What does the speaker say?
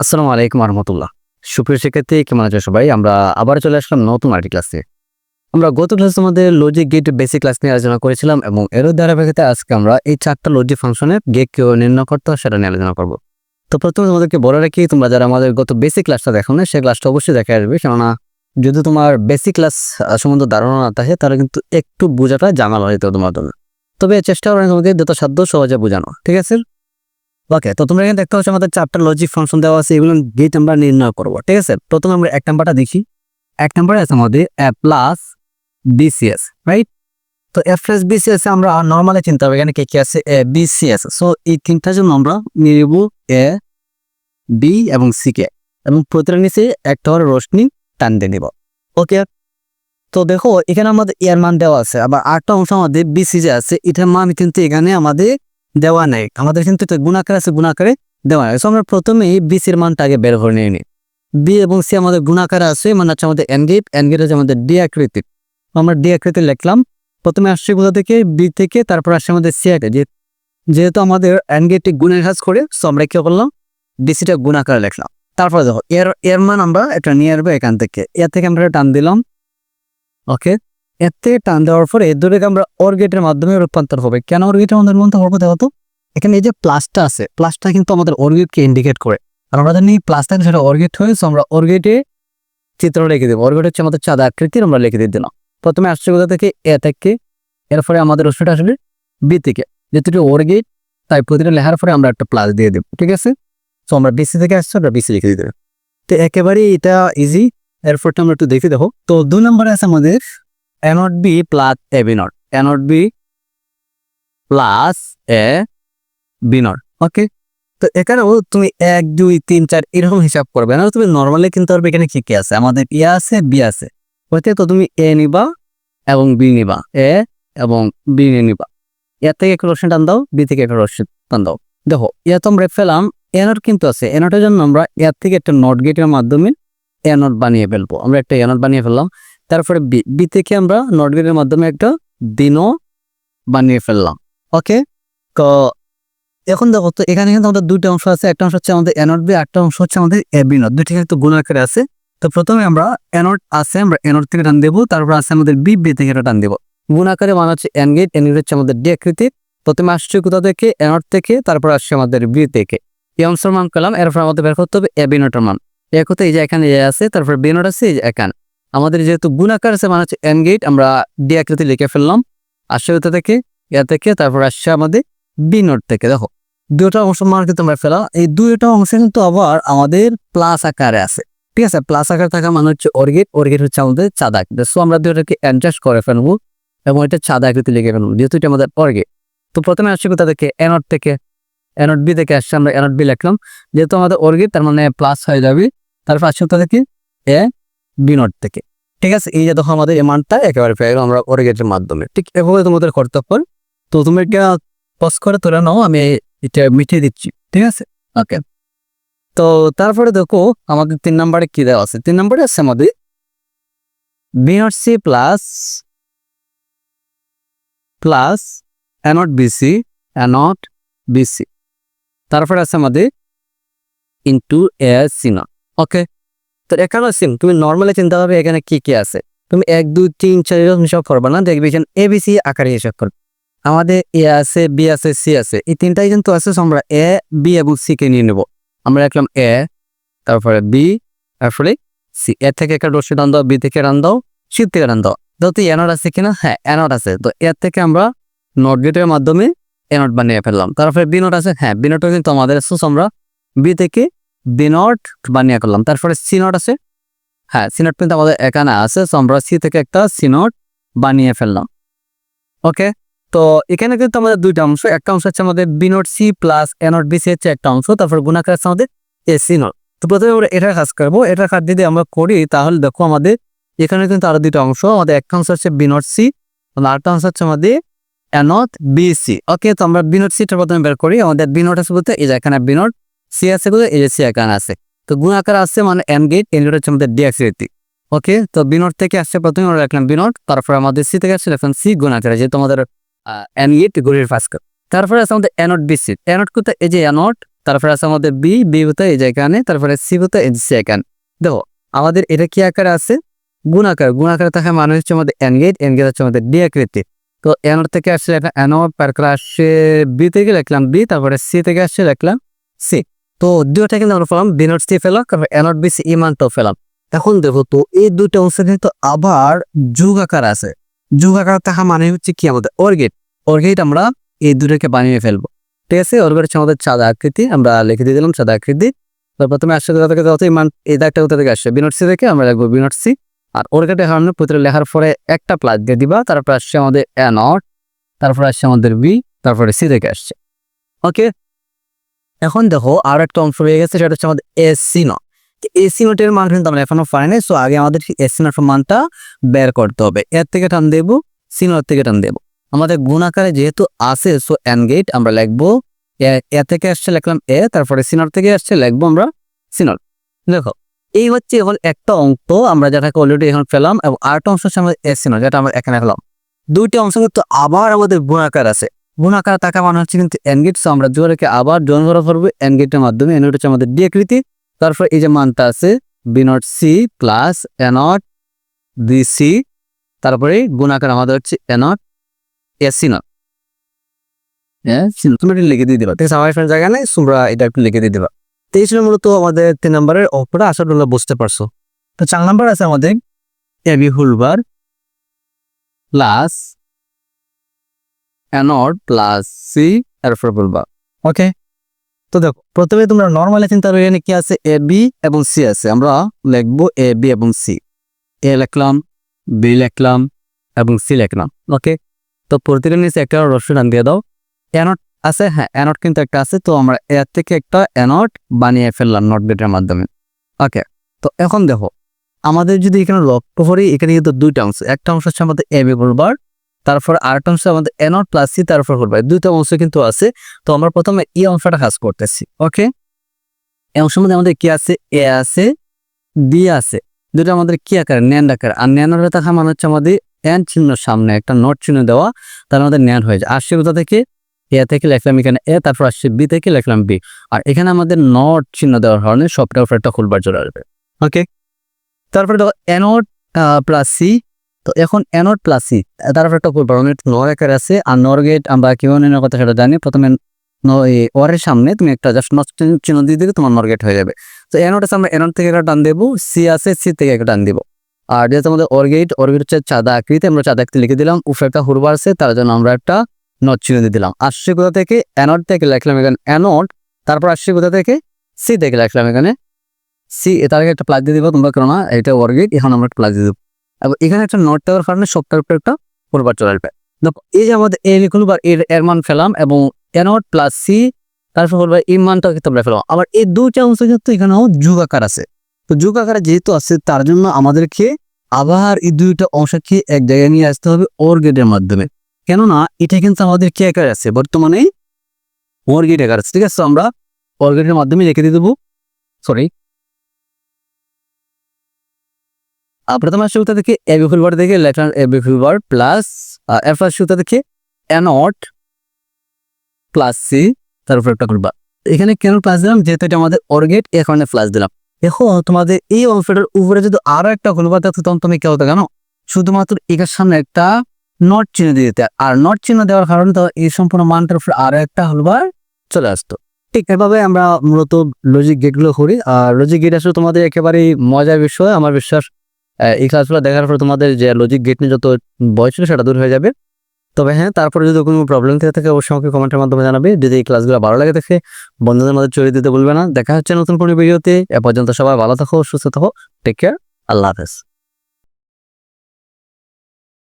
আসসালামু আলাইকুম রহমতুল্লাহ সুপ্রিয় শিক্ষার্থী, কেমন আছো সবাই? আমরা আবার চলে আসলাম নতুন আরেকটি ক্লাসে আমরা গত ক্লাসে আমাদের লজিক গেট বেসিক ক্লাস নিয়ে আলোচনা করেছিলাম এবং এর ধারাবাহিকতা আজকে আমরা এই চারটা লজিক ফাংশনের গেট কেউ নির্ণয় করতে সেটা নিয়ে আলোচনা করব। তো প্রথমে তোমাদেরকে বলে রাখি, তোমরা যারা আমাদের গত বেসিক ক্লাসটা দেখো না সেই ক্লাসটা অবশ্যই দেখে আসবে। কেননা যদি তোমার বেসিক ক্লাস সম্বন্ধে ধারণা না থাকে, তাহলে কিন্তু একটু বোঝাটা জানালো হয়তো তোমার জন্য। তবে চেষ্টা করেন তোমাকে যত সাধ্য সহজে বোঝানো ঠিক আছে? ওকে তো তোমরা এখানে দেখতে পাচ্ছ আমাদের চারটা লজিক ফাংশন দেওয়া আছে, এগুলো গেট আমরা নির্ণয় করব, ঠিক আছে? প্রথমে আমরা এক নাম্বারটা দেখি। এক নাম্বারে আছে আমাদের এ প্লাস বিসিএস রাইট তো এফ প্লাস বিসিএস আমরা নর্মালি চিন্তা হবে, এখানে কে কি আছে? এ বিসিএস সো এই তিনটার জন্য আমরা নেব এ বি এবং সি কে, এবং প্রতিটা নিচে একটা করে রশ্মি টান দিয়ে নিব ওকে তো দেখো, এখানে আমাদের এর মান দেওয়া আছে, আবার আটটা অংশ আমাদের বিসি যে আছে, এটার মান কিন্তু এখানে আমাদের দেওয়া নেই। আমাদের কিন্তু গুণাকার আছে, গুণাকারে দেওয়া নেই। So আমরা প্রথমে বিসির মানটা আগে বের করে নিয়ে নিই। বি এবং সি আমাদের গুণাকারে আছে মানে হচ্ছে আমাদের এনগেট এনগেট হচ্ছে আমাদের ডি আকৃতির। আমরা ডি আকৃতি লিখলাম। প্রথমে আসছে কোথা থেকে বি থেকে, তারপর আসছে আমাদের সি যে যেহেতু আমাদের এনগেটটি গুণের কাজ করে, সো আমরা কি করলাম? ডিসিটা গুণাকারে লিখলাম। তারপরে দেখো, এর এর মান আমরা এটা নিয়ে আসব এখান থেকে। এর থেকে আমরা টান দিলাম। ওকে এর থেকে টান দেওয়ার পরে দুটোকে আমরা অর গেটের মাধ্যমে রূপান্তর হবে। কেন অর গেটের মাধ্যমে রূপান্তর হবে দেখো এখানে এই যে প্লাসটা আছে প্লাসটা কিন্তু আমাদের অর্গেটকে ইন্ডিকেট করে। আর আমরা জানি প্লাসটা সেটা অর্গেট হয়ে আমরা অর্গেটে চিত্র রেখে দেবো। অর্গেট হচ্ছে আমাদের চাঁদা আকৃতির, আমরা লিখে দিয়ে দিলাম। প্রথমে আসছে কোথা থেকে? এ থেকে। এরপরে আমাদের রশ্মিটা আসবে বি থেকে। যেহেতু অর্গেট তাই প্রতিটা লেখার পরে আমরা একটা প্লাস দিয়ে দেবো, ঠিক আছে? তো আমরা বিসি থেকে আসছে, আমরা বিসি লিখে দেবো। তো একেবারেই এটা ইজি এরপরটা আমরা একটু দেখে দেখো। তো দু নম্বরে আছে আমাদের A not B plus A B not A B plus A B okay তো এখানেও তুমি এক, দুই, তিন, চার এরকম হিসাব করবে। না তুমি নর্মালি কিনতে পারবে এখানে কি কি আছে? আমাদের এ আছে, বি আছে। ওইতে তো তুমি এ নিবা এবং বি নিবা। এ এবং বি নিবা। এর থেকে একটা রশ্মি টান দাও বি থেকে একটা রশ্মি টান দাও। দেখো, এ তো আমরা ফেলাম এ নট কিন্তু আছে। এ নটের জন্য আমরা এর থেকে একটা নট গেটের মাধ্যমে এ নট বানিয়ে ফেলব। আমরা একটা এ নট বানিয়ে ফেললাম। তারপরে বি বি থেকে আমরা নট গেটের মাধ্যমে একটা দিনও বানিয়ে ফেললাম। ওকে? তো এখন দেখো তো এখানে কিন্তু আমাদের দুইটা অংশ আছে। একটা অংশ হচ্ছে আমাদের এনট বি একটা অংশ হচ্ছে আমাদের এ বি নট কিন্তু গুণ আকারে আছে। তো প্রথমে আমরা এনট আছে, আমরা এনট থেকে টান দেবো। তারপর আছে আমাদের বি বি থেকে এটা টান দেবো। গুণ আকারে মানে হচ্ছে এন গেট এন গেট হচ্ছে আমাদের ডি আকৃতির প্রথমে আসছে কোথা থেকে? এনট থেকে। তারপর আসছে আমাদের বি থেকে। এই অংশের মান করলাম এরপর আমাদের বের করতে হবে এ বি নটের মান। এ কোথায় এই যে এখানে এ আছে, তারপর বি নট আছে, এই যে এখানে। আমাদের যেহেতু গুণ আকার আছে মানে হচ্ছে এন গেট আমরা ডি আকৃতি লিখে ফেললাম কোথা থেকে এ থেকে, তারপর আসছে আমাদের বি নোট থেকে, দেখো। দুইটা অংশ মান কিন্তু ফেলা এই দুইটা অংশ কিন্তু আবার আমাদের প্লাস আকারে আছে, ঠিক আছে? প্লাস আকার থাকা মানে হচ্ছে অর্গেট অর্গেট হচ্ছে আমাদের চাঁদা আকৃতি। সো আমরা দুইটাকে অ্যাডজাস্ট করে ফেলব এবং এটা চাঁদা আকৃতি লিখে ফেলব, যেহেতু এটা আমাদের অর্গেট তো প্রথমে আসছে কোথা থেকে? এনট থেকে। এনট বি থেকে আসছে, আমরা এনট বি লিখলাম। যেহেতু আমাদের অর্গেট তার মানে প্লাস হয়ে যাবে। তারপর আসছে কোথা থেকে? এ বি নট থেকে। ঠিক আছে? এই যে দেখো আমাদের মানটা একেবারে পেয়ে গেলাম আমরা অর্গেটের মাধ্যমে। ঠিক এভাবে তোমাদের কর্তব্য তো তুমি এটা পজ করে তুলে নাও, আমি এটা মিটিয়ে দিচ্ছি। ঠিক আছে? ওকে তো তারপরে দেখো, আমাদের তিন নম্বরে কি দেওয়া আছে? তিন নম্বরে আছে আমাদের B not C plus plus A not BC A not BC তারপরে আছে আমাদের into A C not okay তো এখানে সিম তুমি নর্মালি চিন্তা করবে এখানে কি কি আছে। তুমি এক, দুই, তিন, চার, এরকম হিসাব করবে না, দেখবে এখানে এ বি সি আকারে হিসাব করবে। আমাদের এ আছে বি আছে সি আছে, এই তিনটাই কিন্তু আছে আমরা এ বি এবং সি কে নিয়ে নেব। আমরা রাখলাম এ তারপরে বি তারপরে সি এ থেকে একটা রশ্মি টান দাও বি থেকে রান দাও সি থেকে রান দাও। যেহেতু এনট আছে কিনা? হ্যাঁ এনট আছে। তো এর থেকে আমরা নট গেটের মাধ্যমে এনট বানিয়ে ফেললাম। তারপরে বি নট আছে? হ্যাঁ বি নটও কিন্তু আমাদের আছে আমরা বি থেকে বি নট বানিয়ে করলাম। তারপরে সি নট আছে। হ্যাঁ সি নট কিন্তু আমাদের এখানে আছে, so আমরা সি থেকে একটা সি নট বানিয়ে ফেললাম। ওকে, তো এখানে কিন্তু আমাদের দুইটা অংশ। একটা অংশ হচ্ছে আমাদের B not C plus A not B C হচ্ছে একটা অংশ, তারপর গুণাকার আছে আমাদের এ সি নট। তো প্রথমে আমরা এটার কাজ করব। এটার কাজ যদি আমরা করি, তাহলে দেখো আমাদের এখানে কিন্তু আরও দুইটা অংশ। আমাদের একটা অংশ হচ্ছে বি নট সি আরেকটা অংশ হচ্ছে আমাদের A not B C. Okay, তো আমরা বি নট সিটা প্রথমে বের করি। আমাদের বি নট আছে বলতে এই যে এখানে বি নট সি আছে বলতে এই যে সি এখানে আছে। তো গুণ আকার আছে মানে এন গেট এন গেট হচ্ছে আমাদের ডি আকৃতি ওকে তো বিনোট থেকে আসছে প্রথমে আমরা রাখলাম বিনোট তারপর আমাদের সি থেকে আসছে রাখলাম সি গুণাকার, যেহেতু আমাদের এন ইট গরির ফাস্কার তারপরে আছে আমাদের এনট বিসি এনট কোথায়? এই যে এনট তারপরে আছে আমাদের বি বি হতে এই যে তারপরে সি হতে এই সি এখানে। দেখো, আমাদের এটা কি আকারে আছে? গুণাকার। গুণাকারে থাকা মানে হচ্ছে আমাদের এন গেট এন গেট হচ্ছে আমাদের ডি আকৃতি তো এন থেকে আসছে একটা এন তারপরে আসছে বি থেকে লিখলাম বি তারপরে সি থেকে আসছে লিখলাম সি তো দুইটা কিন্তু আমরা পেলাম বি নট সি ফেলাম তারপরে এন নট বি সি ইমানটাও পেলাম। এখন দেখো তো এই দুইটা অংশ কিন্তু আবার যুগ আকার আছে। যুগ আকার থাকা মানে হচ্ছে কি আমাদের অর্গেট অর্গেট আমরা এই দুটোকে বানিয়ে ফেলব। ঠিক আছে অর্গেট হচ্ছে আমাদের চাঁদা আকৃতি, আমরা লিখে দিয়ে দিলাম চাঁদা আকৃতি। তো প্রথমে আসছে কোথা থেকে যত ইমান এই দাগটা কোথা থেকে আসছে বিনট সি থেকে আমরা লিখব বিনট সি আর অর্গেটে হারানোর প্রতিটা লেখার পরে একটা প্লাস দিয়ে দিবা, তারপর আসছে আমাদের এ নট তারপর আসছে আমাদের বি তারপরে সি থেকে আসছে। ওকে এখন দেখো আর একটা অংশ রয়ে গেছে, সেটা হচ্ছে আমাদের এসি নট এসি নোটের মান কিন্তু আমরা এখনও পাই সো আগে আমাদের এসি নোটের মানটা বের করতে হবে। এর থেকে টান দেবো সি নোট থেকে টান দেবো। আমাদের গুণাকারে যেহেতু আছে সো এন গেট আমরা লিখব, এ- থেকে আসছে লিখলাম এ তারপরে সি নোট থেকে আসছে লিখব আমরা সি নোট দেখো, এই হচ্ছে এখন একটা অঙ্ক আমরা যেটাকে অলরেডি এখন পেলাম, এবং আরেকটা অংশ হচ্ছে আমাদের এসি নোট যেটা আমরা এখানে পেলাম। দুইটা অংশ কিন্তু আবার আমাদের গুণাকার আছে। গুণাকার টাকা মানে হচ্ছে কিন্তু এন গেট সো আমরা জোরকে আবার জয়েন করা করব এন গেটের মাধ্যমে। এন হচ্ছে আমাদের ডি আকৃতি। তারপর এই যে মানটা আছে B not C plus A not B C তারপরে গুণাকার আমাদের হচ্ছে A not A, C not তুমি এটা লিখে দিয়ে জায়গা এটা একটু লিখে দিয়ে মূলত আমাদের তিন নম্বরের বুঝতে পারছ। তো চার নাম্বার আছে আমাদের whole bar plus not plus C এরপর বলবা ওকে তো দেখো, প্রথমে তোমরা নর্মালি চিন্তা রয়ে কি আছে? এ বি এবং সি আছে। আমরা লিখব এ বি এবং সি এ লিখলাম বি লিখলাম এবং সি লিখলাম। ওকে তো প্রতিটা নিচে একটা রস্য টান দিয়ে দাও। অ্যানট আছে? হ্যাঁ অ্যানট কিন্তু একটা আছে। তো আমরা এর থেকে একটা অ্যানট বানিয়ে ফেললাম নট গেটের মাধ্যমে। ওকে তো এখন দেখো, আমাদের যদি এখানে লক্ষ্য করি, এখানে কিন্তু দুইটা অংশ। একটা অংশ হচ্ছে আমাদের এ বি বলবার তারপর আরেকটা অংশ আমাদের এনট প্লাস সি তারপর বলবার দুইটা অংশ কিন্তু আছে। তো আমরা প্রথমে এই অংশটা কাজ করতেছি, ওকে? এই অংশের মধ্যে আমাদের কি আছে? এ আছে, বি আছে। দুটো আমাদের কি আকার? ন্যান্ড আকার। আর ন্যান ন্যানোর থাকা মানে হচ্ছে আমাদের এন চিহ্ন সামনে, একটা নোট চিহ্ন দেওয়া। তার আমাদের ন্যান হয়ে যায়। আসছে কোথা থেকে? এ থেকে লিখলাম এখানে এ, তারপর আসছে বি থেকে লিখলাম বি। আর এখানে আমাদের নট চিহ্ন দেওয়ার কারণে সবটা উপরে একটা খুলবার চলে আসবে, ওকে? তারপরে দেখো এনট প্লাস সি তো এখন এনট প্লাস সি তারপর একটা খুলবার নর আকার আছে, আর নর গেট আমরা কীভাবে নেওয়ার কথা সেটা জানি। প্রথমে ওয়ারের সামনে তুমি একটা জাস্ট চিহ্ন দিয়ে দিলে তোমার নরগেট হয়ে যাবে। তো এনট আছে আমরা এনট থেকে একটা টান দেবো সি আছে সি থেকে একটা টান দিব। আর যেহেতু আমাদের অর্গেট অর্গেট হচ্ছে চাঁদা আকৃতি, আমরা চাঁদা আকৃতি লিখে দিলাম, উপরে একটা হুরবার আছে, তার জন্য আমরা একটা নট চিহ্ন দিয়ে দিলাম। আসছে কোথা থেকে? অ্যানট থেকে লিখলাম এখানে অ্যানট তারপর আসছে কোথা থেকে? সি থেকে লিখলাম এখানে সি তার আগে একটা প্লাস দিয়ে দিব, তোমরা কেন না, এটা অর্গেট এখন আমরা একটা প্লাস দিয়ে দেবো। এবং এখানে একটা নট দেওয়ার কারণে উপরে একটা হুরবার চলে আসবে দেখো, এই যে আমাদের এ লিখুন বা এর এর মান ফেলাম এবং অ্যানট প্লাস সি তারপর বলব এই মানটা কিন্তু আমরা ফেলাম। আবার এই দুইটা অংশ কিন্তু এখানেও যুগ আকার আছে। তো যুগ আকারে যেহেতু আছে, তার জন্য আমাদেরকে আবার এই দুইটা অংশকে এক জায়গায় নিয়ে আসতে হবে ওর গেটের মাধ্যমে। কেননা এটা কিন্তু আমাদের কে আকার আছে? বর্তমানে ওর গেট আকার আছে। ঠিক আছে আমরা ওর গেটের মাধ্যমে রেখে দিয়ে দেবো। সরি প্রথম সুতা থেকে এ বি ফুলবার থেকে A B full bar plus এর ফার্স্ট সুতা থেকে অ্যানট প্লাস সি তারপর একটা করবা এখানে কেন প্লাস দিলাম? যেহেতু এটা আমাদের অর্গেট এখানে প্লাস দিলাম। দেখো, তোমাদের এই অংশটার উপরে যদি আরও একটা খুলবা থাকতো, তখন তুমি কেউ কেন শুধুমাত্র এটার সামনে একটা নট চিহ্ন দিয়ে দিতে। আর নট চিহ্ন দেওয়ার কারণে তো এই সম্পূর্ণ মানটার উপরে আরও একটা হলবার চলে আসতো। ঠিক এভাবে আমরা মূলত লজিক গেটগুলো করি। আর লজিক গেট আসলে তোমাদের একেবারেই মজার বিষয়, আমার বিশ্বাস। এই ক্লাসগুলো দেখার পর তোমাদের যে লজিক গেট নিয়ে যত বয়স ছিল সেটা দূর হয়ে যাবে। তবে হ্যাঁ তারপরে যদি কোনো প্রবলেম থেকে থাকে, অবশ্যই আমাকে কমেন্টের মাধ্যমে জানাবে। যদি এই ক্লাসগুলো ভালো লাগে থাকে বন্ধুদের মধ্যে চড়িয়ে দিতে বলবে না। দেখা হচ্ছে নতুন কোনো ভিডিওতে এ পর্যন্ত সবাই ভালো থাকো, সুস্থ থাকো। টেক কেয়ার আল্লাহ হাফেজ।